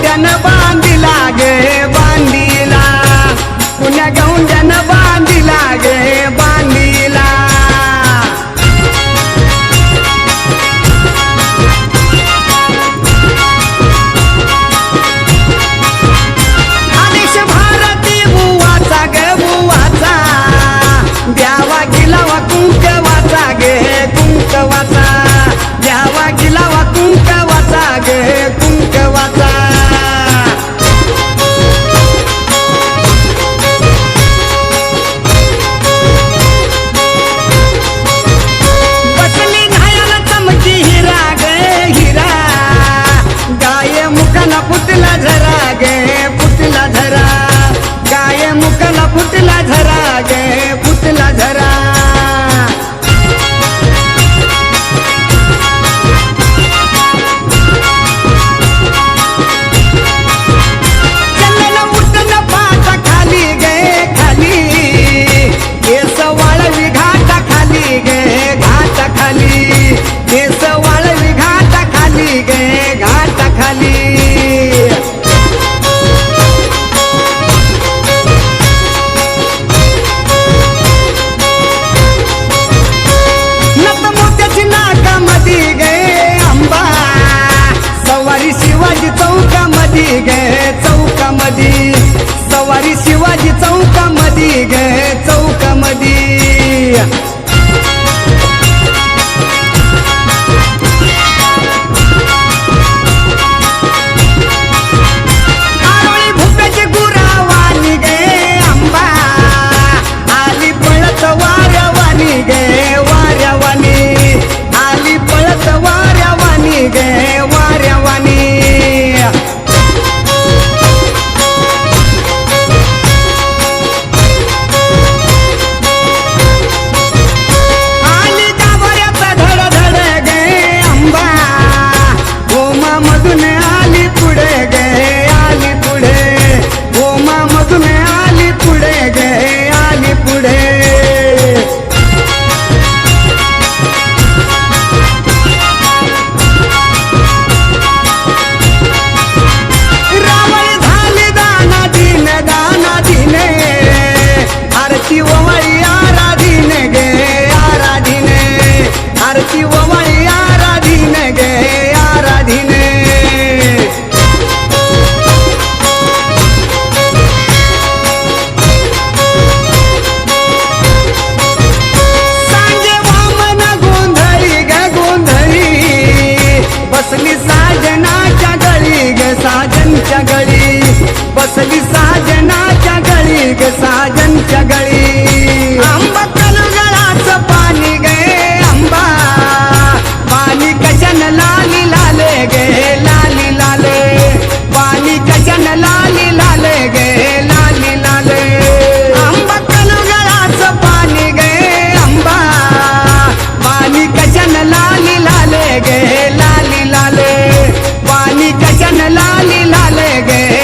गौंड्यानं बांधिला गे बांधिला. पुण्या गौंड्यानं बांधिला गे बांधिला. आदेश भारती बुवाचा गे बुवाचा. द्यावा गिलावा कुंकवाचा गे कुंकवाचा. द्यावा गिलावा कुंकवाचा गे कुंकवाचा. मुकाला फुटला झरा गे फुटला झरा. खाली गे खाली. केस वाळवी घाटा खाली गे घाटा खाली. केस वाळवी घाटा खाली गे गे चौकामधी. सवारी शिवाजी चौकामधी गे चौ गजन लाली लाल गे।